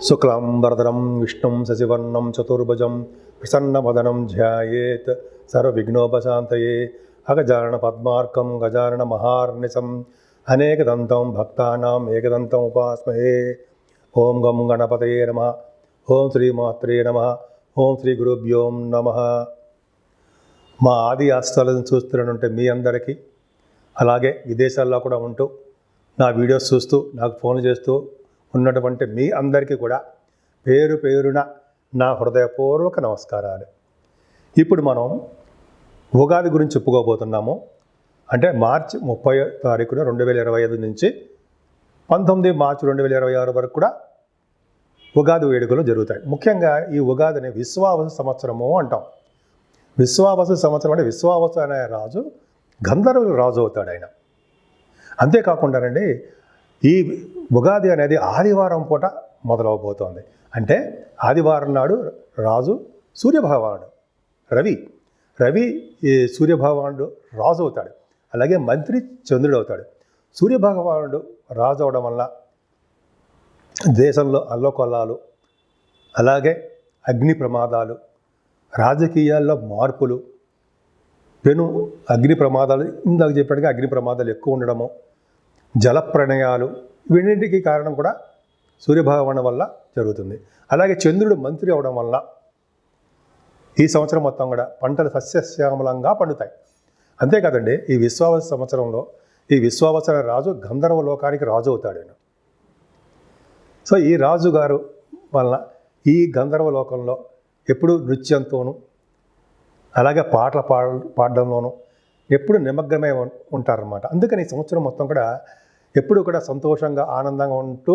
శుక్లాంబరధరం విష్ణుం శశివర్ణం చతుర్భుజం ప్రసన్నవదనం ధ్యాయేత్ సర్వవిఘ్నోపశాంతయే అగజారణ పద్మార్కం గజానన మహార్నిశం అనేకదంతం భక్తానాం ఏకదంతం ఉపాస్మహే ఓం గం గణపతయే నమ ఓం శ్రీమాత్రే నమ ఓం శ్రీ గురుభ్యోం నమ మా ఆది ఆస్థాలను చూస్తున్నటువంటి మీ అందరికీ అలాగే విదేశాల్లో కూడా ఉంటూ నా వీడియోస్ చూస్తూ నాకు ఫోన్ చేస్తూ ఉన్నటువంటి మీ అందరికీ కూడా పేరు పేరున నా హృదయపూర్వక నమస్కారాలు. ఇప్పుడు మనం ఉగాది గురించి చెప్పుకోబోతున్నాము. అంటే మార్చి ముప్పై తారీఖున రెండు వేల ఇరవై ఐదు నుంచి పంతొమ్మిది మార్చి రెండు వేల ఇరవై ఆరు వరకు కూడా ఉగాది వేడుకలు జరుగుతాయి. ముఖ్యంగా ఈ ఉగాదిని విశ్వావస సంవత్సరము అంటాం. విశ్వావస సంవత్సరం అంటే విశ్వావస అనే రాజు గంధర్వుల రాజు అవుతాడు ఆయన. అంతేకాకుండానండి ఈ ఉగాది అనేది ఆదివారం పూట మొదలవబోతోంది. అంటే ఆదివారం నాడు రాజు సూర్యభగవానుడు రవి రవి ఈ సూర్యభగవానుడు రాజు అవుతాడు. అలాగే మంత్రి చంద్రుడు అవుతాడు. సూర్యభగవానుడు రాజు అవడం వల్ల దేశంలో అల్లకొల్లాలు అలాగే అగ్ని ప్రమాదాలు రాజకీయాల్లో మార్పులు పెను అగ్ని ప్రమాదాలు ఇందాక చెప్పినట్టుగా అగ్ని ప్రమాదాలు ఎక్కువ ఉండడము జల ప్రణయాలు వీటికి కారణం కూడా సూర్యభగవాను వల్ల జరుగుతుంది. అలాగే చంద్రుడు మంత్రి అవడం వల్ల ఈ సంవత్సరం మొత్తం కూడా పంటలు సస్యశ్యామలంగా పండుతాయి. అంతేకాదండి ఈ విశ్వావస సంవత్సరంలో ఈ విశ్వావసర రాజు గంధర్వ లోకానికి రాజు అవుతాడు ఆయన సో ఈ రాజు గారు వలన ఈ గంధర్వ లోకంలో ఎప్పుడు నృత్యంతోనూ అలాగే పాటలు పాడ పాడడంలోనూ ఎప్పుడు నిమగ్నమై ఉంటారన్నమాట. అందుకని ఈ సంవత్సరం మొత్తం కూడా ఎప్పుడు కూడా సంతోషంగా ఆనందంగా ఉంటూ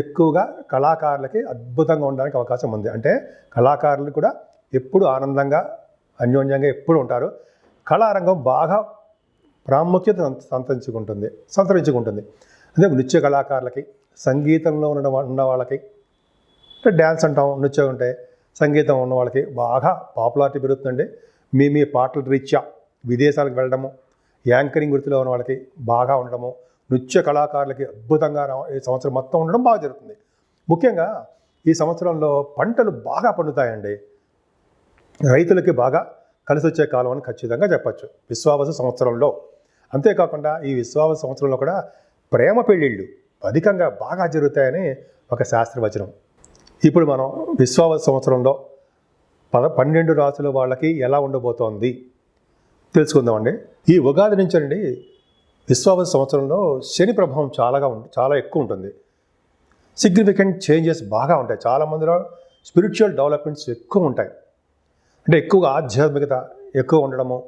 ఎక్కువగా కళాకారులకి అద్భుతంగా ఉండడానికి అవకాశం ఉంది. అంటే కళాకారులు కూడా ఎప్పుడు ఆనందంగా అన్యోన్యంగా ఎప్పుడు ఉంటారు. కళారంగం బాగా ప్రాముఖ్యత సంతరించుకుంటుంది సంతరించుకుంటుంది. అంటే నృత్య కళాకారులకి సంగీతంలో ఉన్న ఉన్న వాళ్ళకి అంటే డ్యాన్స్ అంటాం నృత్యం ఉంటే సంగీతం ఉన్న వాళ్ళకి బాగా పాపులారిటీ పెరుగుతుందండి. మీ మీ పాటల రీత్యా విదేశాలకు వెళ్ళడము యాంకరింగ్ వృత్తిలో ఉన్న వాళ్ళకి బాగా ఉండడము నృత్య కళాకారులకి అద్భుతంగా ఈ సంవత్సరం మొత్తం ఉండడం బాగా జరుగుతుంది. ముఖ్యంగా ఈ సంవత్సరంలో పంటలు బాగా పండుతాయండి. రైతులకి బాగా కలిసి వచ్చే కాలం అని ఖచ్చితంగా చెప్పచ్చు. విశ్వావస సంవత్సరంలో. అంతేకాకుండా ఈ విశ్వావస సంవత్సరంలో కూడా ప్రేమ పెళ్ళిళ్ళు అధికంగా బాగా జరుగుతాయని ఒక శాస్త్రవచనం. ఇప్పుడు మనం విశ్వావస సంవత్సరంలో పద పన్నెండు రాసుల వాళ్ళకి ఎలా ఉండబోతోంది? తెలుసుకుందామండి. ఈ ఉగాది నుంచి అండి విశ్వావస సంవత్సరంలో శని ప్రభావం చాలాగా ఉం- చాలా ఎక్కువ ఉంటుంది. సిగ్నిఫికెంట్ చేంజెస్ బాగా ఉంటాయి. చాలా మందిలో స్పిరిచువల్ డెవలప్మెంట్స్ ఎక్కువ ఉంటాయి. అంటే ఎక్కువగా ఆధ్యాత్మికత ఎక్కువ ఉండడము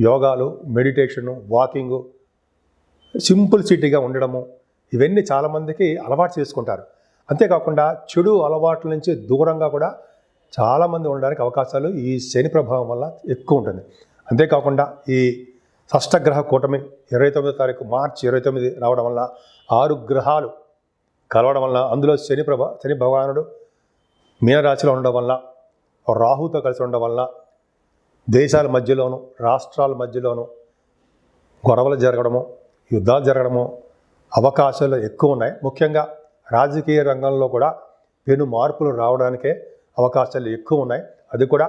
యోగాలు మెడిటేషను వాకింగు సింపుల్ సిటీగా ఉండడము ఇవన్నీ చాలామందికి అలవాటు చేసుకుంటారు. అంతేకాకుండా చెడు అలవాట్ల నుంచి దూరంగా కూడా చాలామంది ఉండడానికి అవకాశాలు ఈ శని ప్రభావం వల్ల ఎక్కువ ఉంటుంది. అంతేకాకుండా ఈ షష్టగ్రహ కూటమి ఇరవై తొమ్మిదో తారీఖు మార్చి ఇరవై తొమ్మిది రావడం వల్ల ఆరు గ్రహాలు కలవడం వల్ల అందులో శని ప్రభ శని భగవానుడు మీనరాశిలో ఉండడం వల్ల రాహుతో కలిసి ఉండడం వల్ల దేశాల మధ్యలోను రాష్ట్రాల మధ్యలోను గొడవలు జరగడము యుద్ధాలు జరగడము అవకాశాలు ఎక్కువ ఉన్నాయి. ముఖ్యంగా రాజకీయ రంగంలో కూడా పెను మార్పులు రావడానికే అవకాశాలు ఎక్కువ ఉన్నాయి. అది కూడా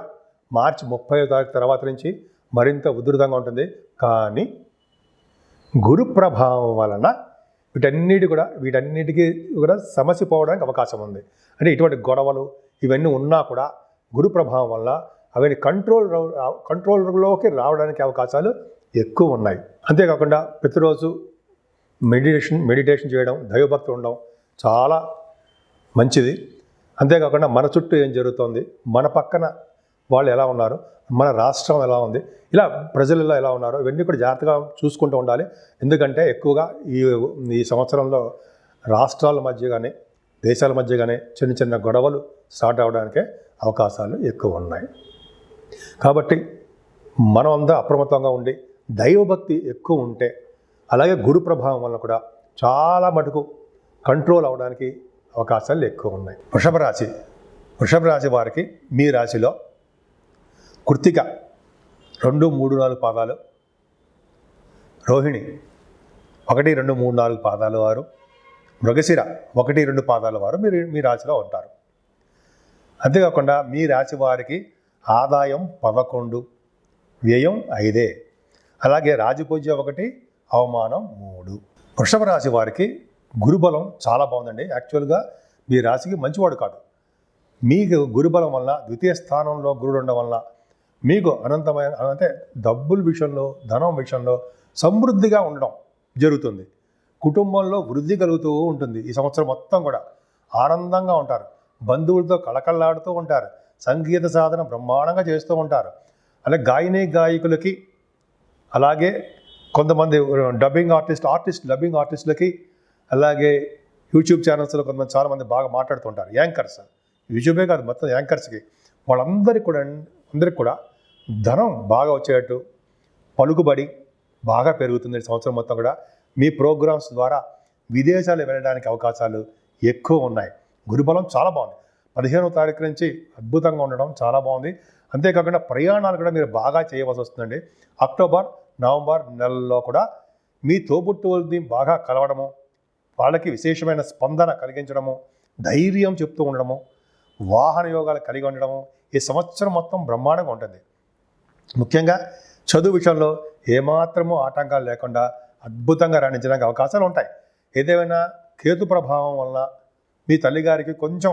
మార్చి ముప్పై తారీఖు తర్వాత నుంచి మరింత ఉధృతంగా ఉంటుంది. కానీ గురు ప్రభావం వలన వీటన్నిటి కూడా వీటన్నిటికీ కూడా సమస్య పోవడానికి అవకాశం ఉంది. అంటే ఇటువంటి గొడవలు ఇవన్నీ ఉన్నా కూడా గురు ప్రభావం వల్ల అవన్నీ కంట్రోల్ కంట్రోల్లోకి రావడానికి అవకాశాలు ఎక్కువ ఉన్నాయి. అంతేకాకుండా ప్రతిరోజు మెడిటేషన్ మెడిటేషన్ చేయడం దైవభక్తి ఉండడం చాలా మంచిది. అంతేకాకుండా మన చుట్టూ ఏం జరుగుతోంది? మన పక్కన వాళ్ళు ఎలా ఉన్నారు మన రాష్ట్రం ఎలా ఉంది ఇలా ప్రజలు ఇలా ఎలా ఉన్నారు ఇవన్నీ కూడా జాగ్రత్తగా చూసుకుంటూ ఉండాలి. ఎందుకంటే ఎక్కువగా ఈ ఈ సంవత్సరంలో రాష్ట్రాల మధ్య కానీ దేశాల మధ్య కానీ చిన్న చిన్న గొడవలు స్టార్ట్ అవడానికే అవకాశాలు ఎక్కువ ఉన్నాయి. కాబట్టి మనం అంతా అప్రమత్తంగా ఉండి దైవభక్తి ఎక్కువ ఉంటే అలాగే గురు ప్రభావం వల్ల కూడా చాలా మటుకు కంట్రోల్ అవడానికి అవకాశాలు ఎక్కువ ఉన్నాయి. వృషభ రాశి వృషభ రాశి వారికి మీ రాశిలో కృత్తిక రెండు మూడు నాలుగు పాదాలు. రోహిణి. ఒకటి రెండు మూడు నాలుగు పాదాలు వారు. మృగశిర. ఒకటి రెండు పాదాల వారు. మీరు మీ రాశిలో ఉంటారు. అంతేకాకుండా మీ రాశి వారికి ఆదాయం పదకొండు వ్యయం ఐదే. అలాగే రాజపూజ ఒకటి అవమానం మూడు. వృషభ రాశి వారికి గురుబలం చాలా బాగుందండి. యాక్చువల్గా మీ రాశికి మంచివాడు కాదు. మీకు గురుబలం వల్ల ద్వితీయ స్థానంలో గురుడు ఉండడం వల్ల మీకు అనంతమైన అంటే డబ్బుల విషయంలో ధనం విషయంలో సమృద్ధిగా ఉండడం జరుగుతుంది. కుటుంబంలో వృద్ధి కలుగుతూ ఉంటుంది. ఈ సంవత్సరం మొత్తం కూడా ఆనందంగా ఉంటారు. బంధువులతో కళకళలాడుతూ ఉంటారు. సంగీత సాధన బ్రహ్మాండంగా చేస్తూ ఉంటారు. అలాగే గాయని గాయకులకి అలాగే కొంతమంది డబ్బింగ్ ఆర్టిస్ట్ ఆర్టిస్ట్ డబ్బింగ్ ఆర్టిస్టులకి అలాగే యూట్యూబ్ ఛానల్స్లో కొంతమంది చాలామంది బాగా మాట్లాడుతుంటారు యాంకర్స్. యూట్యూబే కాదు మొత్తం యాంకర్స్కి. వాళ్ళందరికీ కూడా అందరికి కూడా ధనం బాగా వచ్చేటట్టు పలుకుబడి బాగా పెరుగుతుంది సంవత్సరం మొత్తం కూడా. మీ ప్రోగ్రామ్స్ ద్వారా విదేశాలు వెళ్ళడానికి అవకాశాలు ఎక్కువ ఉన్నాయి. గురుబలం చాలా బాగుంది. పదిహేనవ తారీఖు నుంచి అద్భుతంగా ఉండడం చాలా బాగుంది. అంతేకాకుండా ప్రయాణాలు కూడా మీరు బాగా చేయవలసి వస్తుందండి. అక్టోబర్ నవంబర్ నెలల్లో కూడా మీ తోబుట్టువుల్ని బాగా కలవడము వాళ్ళకి విశేషమైన స్పందన కలిగించడము ధైర్యం చెప్తూ ఉండడము వాహన యోగాలు కలిగి ఉండడము ఈ సంవత్సరం మొత్తం బ్రహ్మాండంగా ఉంటుంది. ముఖ్యంగా చదువు విషయంలో ఏమాత్రమూ ఆటంకాలు లేకుండా అద్భుతంగా రాణించడానికి అవకాశాలు ఉంటాయి. ఏదేమైనా కేతు ప్రభావం వల్ల మీ తల్లిగారికి కొంచెం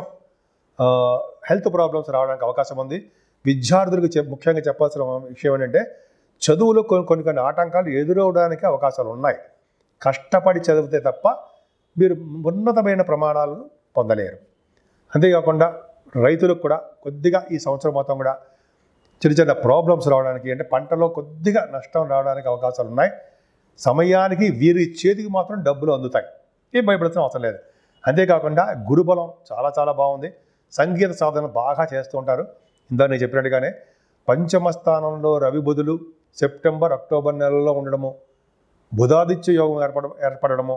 హెల్త్ ప్రాబ్లమ్స్ రావడానికి అవకాశం ఉంది. విద్యార్థులకు ముఖ్యంగా చెప్పాల్సిన విషయం ఏంటంటే చదువులో కొన్ని కొన్ని కొన్ని ఆటంకాలు ఎదురవడానికి అవకాశాలు ఉన్నాయి. కష్టపడి చదివితే తప్ప మీరు ఉన్నతమైన ప్రమాణాలు పొందలేరు. అంతేకాకుండా రైతులకు కూడా కొద్దిగా ఈ సంవత్సరం మొత్తం కూడా చిన్న చిన్న ప్రాబ్లమ్స్ రావడానికి అంటే పంటలో కొద్దిగా నష్టం రావడానికి అవకాశాలు ఉన్నాయి. సమయానికి వీరి చేతికి మాత్రం డబ్బులు అందుతాయి. ఏం భయపడాల్సిన అవసరం లేదు. అంతేకాకుండా గురుబలం చాలా చాలా బాగుంది. సంగీత సాధన బాగా చేస్తూ ఉంటారు. ఇందాక నేను చెప్పినట్టుగానే పంచమ స్థానంలో రవి బుధులు సెప్టెంబర్ అక్టోబర్ నెలలో ఉండడము బుధాదిత్య యోగం ఏర్పడ ఏర్పడడము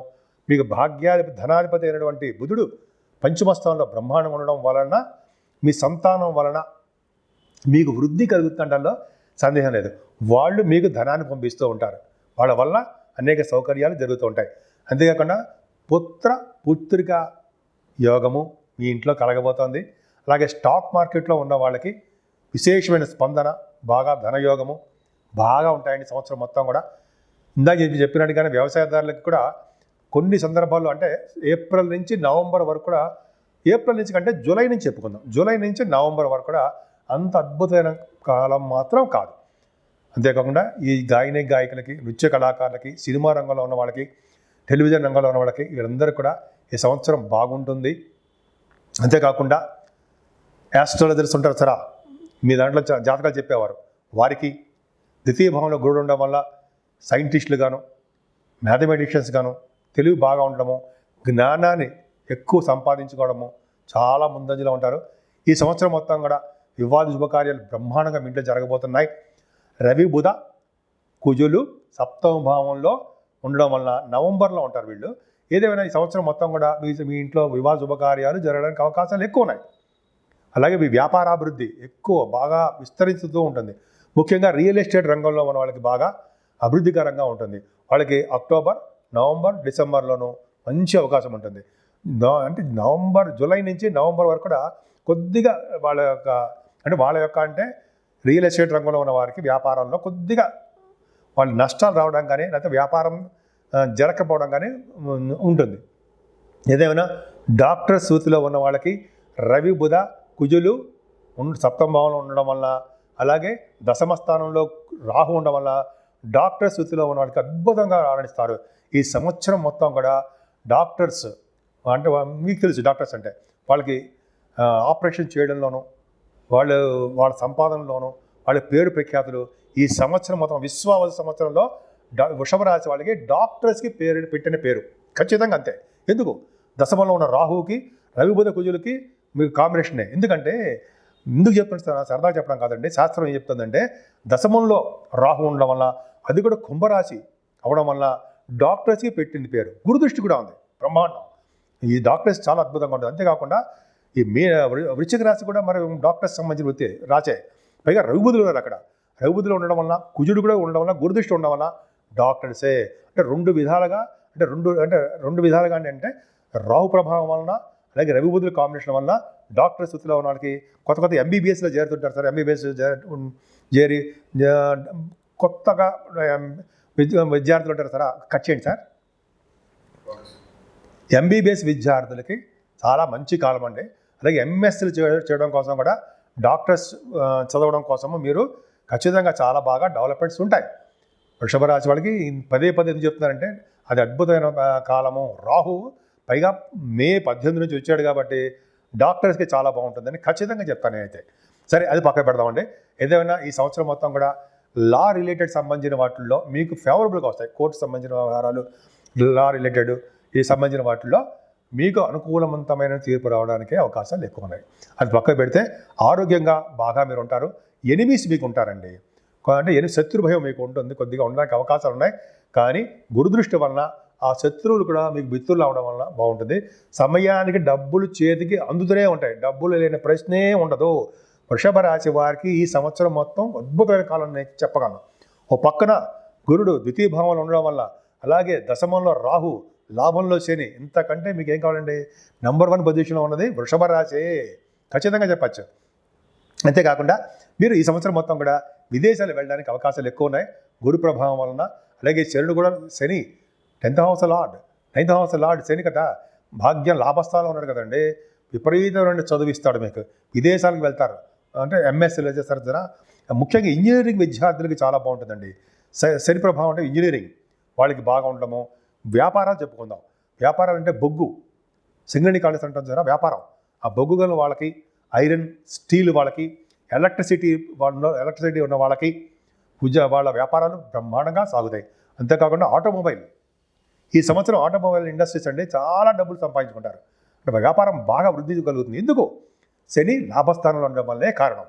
మీకు భాగ్యాధిపతి ధనాధిపతి అయినటువంటి బుధుడు పంచమ స్థానంలో బ్రహ్మాండం ఉండడం వలన మీ సంతానం వలన మీకు వృద్ధి కలుగుతుండలో సందేహం లేదు. వాళ్ళు మీకు ధనాన్ని పంపిస్తూ ఉంటారు. వాళ్ళ వల్ల అనేక సౌకర్యాలు జరుగుతూ ఉంటాయి. అంతేకాకుండా పుత్ర పుత్రిక యోగము మీ ఇంట్లో కలగబోతోంది. అలాగే స్టాక్ మార్కెట్లో ఉన్న వాళ్ళకి విశేషమైన స్పందన బాగా ధనయోగము బాగా ఉంటాయండి సంవత్సరం మొత్తం కూడా. ఇందాక చెప్పి చెప్పినట్టుగానే వ్యవసాయదారులకు కూడా కొన్ని సందర్భాల్లో అంటే ఏప్రిల్ నుంచి నవంబర్ వరకు కూడా ఏప్రిల్ నుంచి కంటే జూలై నుంచి చెప్పుకుందాం. జూలై నుంచి నవంబర్ వరకు కూడా అంత అద్భుతమైన కాలం మాత్రం కాదు. అంతేకాకుండా ఈ గాయని గాయకులకి నృత్య కళాకారులకి సినిమా రంగంలో ఉన్న వాళ్ళకి టెలివిజన్ రంగంలో ఉన్న వాళ్ళకి వీళ్ళందరూ కూడా ఈ సంవత్సరం బాగుంటుంది. అంతేకాకుండా యాస్ట్రాలజర్స్ ఉంటారు సరా మీ దాంట్లో జాతకాలు చెప్పేవారు. వారికి ద్వితీయ భావంలో గురుడు ఉండడం వల్ల సైంటిస్టులు గాను మ్యాథమెటిషియన్స్ గాను తెలివి బాగా ఉండడము జ్ఞానాన్ని ఎక్కువ సంపాదించుకోవడము చాలా ముందంజలో ఉంటారు. ఈ సంవత్సరం మొత్తం కూడా వివాహ శుభకార్యాలు బ్రహ్మాండంగా ఇంట్లో జరగబోతున్నాయి. రవి బుధ కుజులు సప్తమ భావంలో ఉండడం వల్ల నవంబర్లో ఉంటారు వీళ్ళు. ఏదేమైనా ఈ సంవత్సరం మొత్తం కూడా మీ మీ ఇంట్లో వివాహ శుభకార్యాలు జరగడానికి అవకాశాలు ఎక్కువ ఉన్నాయి అలాగే మీ వ్యాపారాభివృద్ధి ఎక్కువ బాగా విస్తరిస్తూ ఉంటుంది. ముఖ్యంగా రియల్ ఎస్టేట్ రంగంలో ఉన్న వాళ్ళకి బాగా అభివృద్ధికరంగా ఉంటుంది. వాళ్ళకి అక్టోబర్ నవంబర్ డిసెంబర్లోనూ మంచి అవకాశం ఉంటుంది. అంటే నవంబర్ జూలై నుంచి నవంబర్ వరకు కూడా కొద్దిగా వాళ్ళ యొక్క అంటే వాళ్ళ యొక్క అంటే రియల్ ఎస్టేట్ రంగంలో ఉన్న వారికి వ్యాపారంలో కొద్దిగా వాళ్ళు నష్టాలు రావడం కానీ లేకపోతే వ్యాపారం జరగకపోవడం కానీ ఉంటుంది. ఏదేమైనా డాక్టర్ సూతిలో ఉన్న వాళ్ళకి రవి బుధ కుజులు సప్తమ భావంలో ఉండడం వల్ల అలాగే దశమ స్థానంలో రాహు ఉండడం వల్ల డాక్టర్ సూతిలో ఉన్న వాళ్ళకి అద్భుతంగా రాణిస్తారు ఈ సంవత్సరం మొత్తం కూడా డాక్టర్స్ అంటే మీకు తెలుసు డాక్టర్స్ అంటే వాళ్ళకి ఆపరేషన్ చేయడంలోనూ వాళ్ళు వాళ్ళ సంపాదనలోనూ వాళ్ళ పేరు ప్రఖ్యాతులు ఈ సంవత్సరం మొత్తం విశ్వావస సంవత్సరంలో డా వృషభ రాశి వాళ్ళకి డాక్టర్స్కి పేరు పెట్టిన పేరు. ఖచ్చితంగా అంతే. ఎందుకు? దశమంలో ఉన్న రాహువుకి రవిబుధ కుజులకి మీకు కాంబినేషనే. ఎందుకంటే ఎందుకు చెప్తున్నా సరదాగా చెప్పడం కాదండి శాస్త్రం ఏం చెప్తుందంటే దశమంలో రాహు ఉండడం వల్ల అది కూడా కుంభరాశి అవడం వల్ల డాక్టర్స్కి పెట్టింది పేరు. గురుదృష్టి కూడా ఉంది. బ్రహ్మాండం. ఈ డాక్టర్స్ చాలా అద్భుతంగా ఉంటుంది అంతేకాకుండా ఈ మీ వృశ్చిక రాశి కూడా మరి డాక్టర్స్ సంబంధించిన వృత్తి రాచే పైగా రఘుబుధులు ఉన్నారు అక్కడ. రఘుబుధులు ఉండడం వల్ల కుజుడు కూడా ఉండడం వల్ల గురుదృష్టి ఉండడం వల్ల డాక్టర్సే. అంటే రెండు విధాలుగా అంటే రెండు అంటే రెండు విధాలుగా అంటే రాహు ప్రభావం వలన అలాగే రవి బుధుల కాంబినేషన్ వలన డాక్టర్ స్థితిలో ఉన్న వాళ్ళకి కొత్త కొత్త ఎంబీబీఎస్లో చేరుతుంటారు సార్. ఎంబీబీఎస్ చేరి కొత్తగా విద్యార్థులు ఉంటారు సార్. కట్ చేయండి సార్. ఎంబీబీఎస్ విద్యార్థులకి చాలా మంచి కాలం అండి. అలాగే ఎంఎస్సీలు చేయడం కోసం కూడా డాక్టర్స్ చదవడం కోసము మీరు ఖచ్చితంగా చాలా బాగా డెవలప్మెంట్స్ ఉంటాయి. వృషభ రాశి వాళ్ళకి పదే పదే ఎందుకు చెప్తున్నారంటే అది అద్భుతమైన కాలము. రాహు పైగా మే పద్దెనిమిది నుంచి వచ్చాడు కాబట్టి డాక్టర్స్కి చాలా బాగుంటుందని ఖచ్చితంగా చెప్తాను నేనైతే. సరే అది పక్కన పెడదామండి. ఏదైనా ఈ సంవత్సరం మొత్తం కూడా లా రిలేటెడ్ సంబంధించిన వాటిల్లో మీకు ఫేవరబుల్గా వస్తాయి. కోర్టు సంబంధించిన వ్యవహారాలు లా రిలేటెడ్ ఈ సంబంధించిన వాటిల్లో మీకు అనుకూలవంతమైన తీర్పు రావడానికి అవకాశాలు ఎక్కువ ఉన్నాయి. అది పక్కకు పెడితే ఆరోగ్యంగా బాగా మీరు ఉంటారు. ఎనిమిస్ మీకు ఉంటారండి. అంటే ఎనిమిది శత్రు భయం మీకు ఉంటుంది. కొద్దిగా ఉండడానికి అవకాశాలు ఉన్నాయి. కానీ గురుదృష్టి వలన ఆ శత్రువులు కూడా మీకు మిత్రులు అవడం వలన బాగుంటుంది. సమయానికి డబ్బులు చేతికి అందుతూనే ఉంటాయి. డబ్బులు లేని ప్రశ్నే ఉండదు. వృషభ రాశి వారికి ఈ సంవత్సరం మొత్తం అద్భుతమైన కాలం నేను చెప్పగలను. ఓ పక్కన గురుడు ద్వితీయ భావంలో ఉండడం వల్ల అలాగే దశమంలో రాహు లాభంలో శని ఇంతకంటే మీకు ఏం కావాలండి? నంబర్ వన్ పొజిషన్లో ఉన్నది వృషభ రాశి. ఖచ్చితంగా చెప్పచ్చు. అంతేకాకుండా మీరు ఈ సంవత్సరం మొత్తం కూడా విదేశాలు వెళ్ళడానికి అవకాశాలు ఎక్కువ ఉన్నాయి. గురు ప్రభావం వలన అలాగే శనుడు కూడా Shani tenth house lord ninth house lord Shani కదా. భాగ్యం లాభస్థానం ఉన్నాడు కదండి. విపరీతమైన చదువు మీకు. విదేశాలకు వెళ్తారు. అంటే ఎంఎస్సీలో చేస్తారు జర ముఖ్యంగా ఇంజనీరింగ్ విద్యార్థులకి చాలా బాగుంటుందండి. శ- శని ప్రభావం అంటే ఇంజనీరింగ్. వాళ్ళకి బాగా ఉండడము వ్యాపారాలు చెప్పుకుందాం. వ్యాపారాలు అంటే బొగ్గు. సింగణి కాలేజ్ అంటాం జరా వ్యాపారం. ఆ బొగ్గు గల వాళ్ళకి ఐరన్ స్టీల్ వాళ్ళకి ఎలక్ట్రిసిటీ వాళ్ళ ఎలక్ట్రిసిటీ ఉన్న వాళ్ళకి ఉద్య వాళ్ళ వ్యాపారాలు బ్రహ్మాండంగా సాగుతాయి. అంతేకాకుండా ఆటోమొబైల్. ఈ సంవత్సరం ఆటోమొబైల్ ఇండస్ట్రీస్ అండి చాలా డబ్బులు సంపాదించుకుంటారు. అంటే వ్యాపారం బాగా వృద్ధి కలుగుతుంది ఎందుకు? శని లాభస్థానంలో ఉండడం వల్లే కారణం.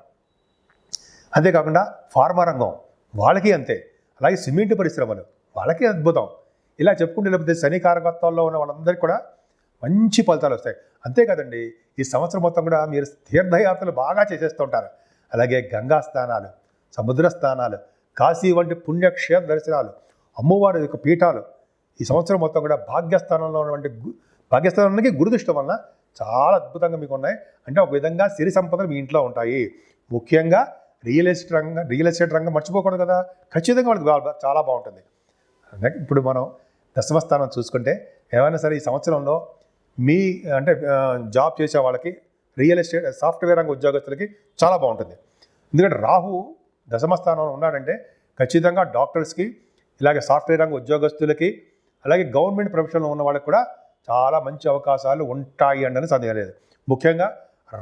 అంతేకాకుండా ఫార్మా రంగం. వాళ్ళకి అంతే. అలాగే సిమెంట్ పరిశ్రమలు. వాళ్ళకి అద్భుతం. ఇలా చెప్పుకుంటే లేకపోతే శని కారకత్వాల్లో ఉన్న వాళ్ళందరికీ కూడా మంచి ఫలితాలు వస్తాయి. అంతేకాదండి ఈ సంవత్సరం మొత్తం కూడా మీరు తీర్థయాత్రలు బాగా చేసేస్తుంటారు అలాగే గంగా స్నానాలు సముద్ర స్నానాలు కాశీ వంటి పుణ్యక్షేత్ర దర్శనాలు అమ్మవారి యొక్క పీఠాలు ఈ సంవత్సరం మొత్తం కూడా భాగ్యస్థానంలో ఉన్నటువంటి గు- భాగ్యస్థానానికి గురుదృష్టం వలన చాలా అద్భుతంగా మీకు ఉన్నాయి. అంటే ఒక విధంగా సిరి సంపదలు మీ ఇంట్లో ఉంటాయి. ముఖ్యంగా రియల్ ఎస్టేట్ రంగం రియల్ ఎస్టేట్ రంగం మర్చిపోకూడదు కదా. ఖచ్చితంగా వాళ్ళకి చాలా బాగుంటుంది. ఇప్పుడు మనం దశమ స్థానం చూసుకుంటే ఏమైనా సరే ఈ సంవత్సరంలో మీ అంటే జాబ్ చేసే వాళ్ళకి రియల్ ఎస్టేట్ సాఫ్ట్వేర్ రంగ ఉద్యోగస్తులకి చాలా బాగుంటుంది. ఎందుకంటే రాహు దశమ స్థానంలో ఉన్నాడంటే ఖచ్చితంగా డాక్టర్స్కి ఇలాగే సాఫ్ట్వేర్ రంగ ఉద్యోగస్తులకి అలాగే గవర్నమెంట్ ప్రొఫెషన్లో ఉన్న వాళ్ళకి కూడా చాలా మంచి అవకాశాలు ఉంటాయి అండని సందేహం లేదు. ముఖ్యంగా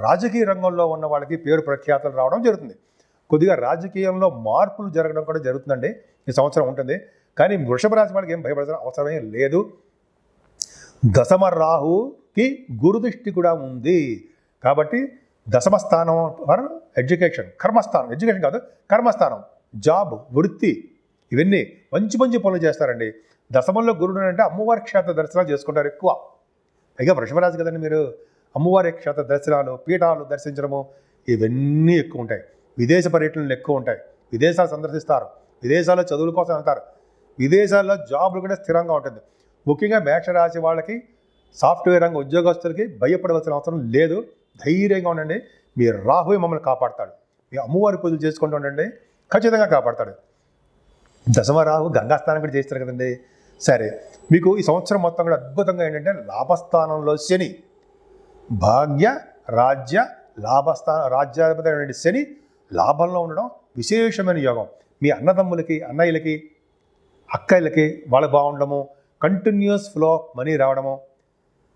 రాజకీయ రంగంలో ఉన్న వాళ్ళకి పేరు ప్రఖ్యాతలు రావడం జరుగుతుంది. కొద్దిగా రాజకీయంలో మార్పులు జరగడం కూడా జరుగుతుందండి. ఈ సంవత్సరం ఉంటుంది. కానీ వృషభ రాశి వాళ్ళకి ఏం భయపడాల్సిన అవసరమే లేదు. దశమ రాహుకి గురుదృష్టి కూడా ఉంది. కాబట్టి దశమ స్థానం ఫర్ ఎడ్యుకేషన్ కర్మస్థానం. ఎడ్యుకేషన్ కాదు కర్మస్థానం జాబ్ వృత్తి ఇవన్నీ మంచి మంచి పనులు చేస్తారండి. దశమంలో గురుడు అంటే అమ్మవారి క్షేత్ర దర్శనాలు చేసుకుంటారు ఎక్కువ. పైగా వృషభరాజు కదండి మీరు అమ్మవారి క్షేత్ర దర్శనాలు పీఠాలు దర్శించడము ఇవన్నీ ఎక్కువ ఉంటాయి. విదేశ పర్యటనలు ఎక్కువ ఉంటాయి. విదేశాలు సందర్శిస్తారు. విదేశాల్లో చదువుల కోసం వెళ్తారు. విదేశాల్లో జాబులు కూడా స్థిరంగా ఉంటుంది. ముఖ్యంగా మేషరాశి వాళ్ళకి సాఫ్ట్వేర్ రంగ ఉద్యోగస్తులకి భయపడవలసిన అవసరం లేదు. ధైర్యంగా ఉండండి. మీ రాహువే మమ్మల్ని కాపాడతాడు. మీ అమ్మవారి పూజలు చేసుకుంటూ ఉండండి. ఖచ్చితంగా కాపాడతాడు. దశమ రాహు గంగాస్థానం కూడా చేస్తారు కదండి. సరే మీకు ఈ సంవత్సరం మొత్తం కూడా అద్భుతంగా ఏంటంటే లాభస్థానంలో శని భాగ్య రాజ్య లాభస్థాన రాజ్యాధిపతి శని లాభంలో ఉండడం విశేషమైన యోగం. మీ అన్నదమ్ములకి అన్నయ్యలకి అక్కయ్యలకి వాళ్ళు బాగుండడము కంటిన్యూస్ ఫ్లో మనీ రావడము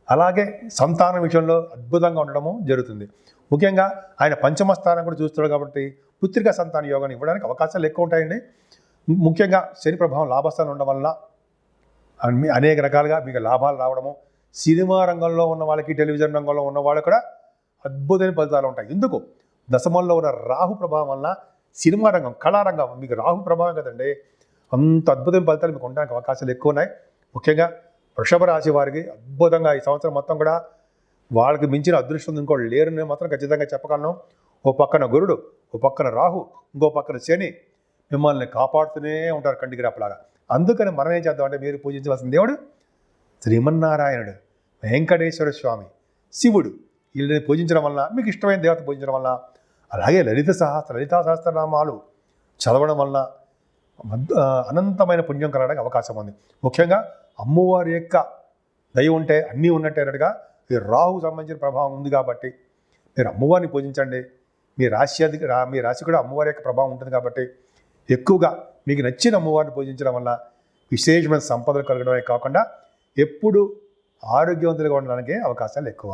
అలాగే సంతానం విషయంలో అద్భుతంగా ఉండడము జరుగుతుంది. ముఖ్యంగా ఆయన పంచమ స్థానం కూడా చూస్తున్నాడు కాబట్టి పుత్రిక సంతాన యోగాన్ని ఇవ్వడానికి అవకాశాలు ఎక్కువ ఉంటాయండి. ముఖ్యంగా శని ప్రభావం లాభస్థానం ఉండడం వల్ల అనేక రకాలుగా మీకు లాభాలు రావడము సినిమా రంగంలో ఉన్న వాళ్ళకి టెలివిజన్ రంగంలో ఉన్న వాళ్ళకి కూడా అద్భుతమైన ఫలితాలు ఉంటాయి. ఎందుకు? దశమంలో ఉన్న రాహు ప్రభావం వల్ల సినిమా రంగం కళారంగం మీకు రాహు ప్రభావం కదండి. అంత అద్భుతమైన ఫలితాలు మీకు ఉండడానికి అవకాశాలు ఎక్కువ ఉన్నాయి ముఖ్యంగా వృషభ రాశి వారికి అద్భుతంగా ఈ సంవత్సరం మొత్తం కూడా వాళ్ళకి మించిన అదృష్టం ఇంకోటి లేరని నేను మాత్రం ఖచ్చితంగా చెప్పగలను. ఓ పక్కన గురుడు ఓ పక్కన రాహు ఇంకో పక్కన శని మిమ్మల్ని కాపాడుతూనే ఉంటారు కంటికి రెప్పలాగా అందుకని మనం ఏం చేద్దామంటే మీరు పూజించవలసిన దేవుడు శ్రీమన్నారాయణుడు వెంకటేశ్వర స్వామి శివుడు. వీళ్ళని పూజించడం వల్ల మీకు ఇష్టమైన దేవత పూజించడం వల్ల అలాగే లలిత సహస్ర లలితా సహస్రనామాలు చదవడం వల్ల అనంతమైన పుణ్యం కలగడానికి అవకాశం ఉంది. ముఖ్యంగా అమ్మవారి యొక్క దయ ఉంటే అన్నీ ఉన్నట్టేనట్టుగా ఈ రాహు సంబంధించిన ప్రభావం ఉంది కాబట్టి మీరు అమ్మవారిని పూజించండి. మీ రాశి అది మీ రాశి కూడా అమ్మవారి యొక్క ప్రభావం ఉంటుంది కాబట్టి ఎక్కువగా మీకు నచ్చిన అమ్మవారిని పూజించడం వల్ల విశేషమైన సంపదలు కలగడమే కాకుండా ఎప్పుడు ఆరోగ్యవంతులుగా ఉండడానికి అవకాశాలు ఎక్కువ.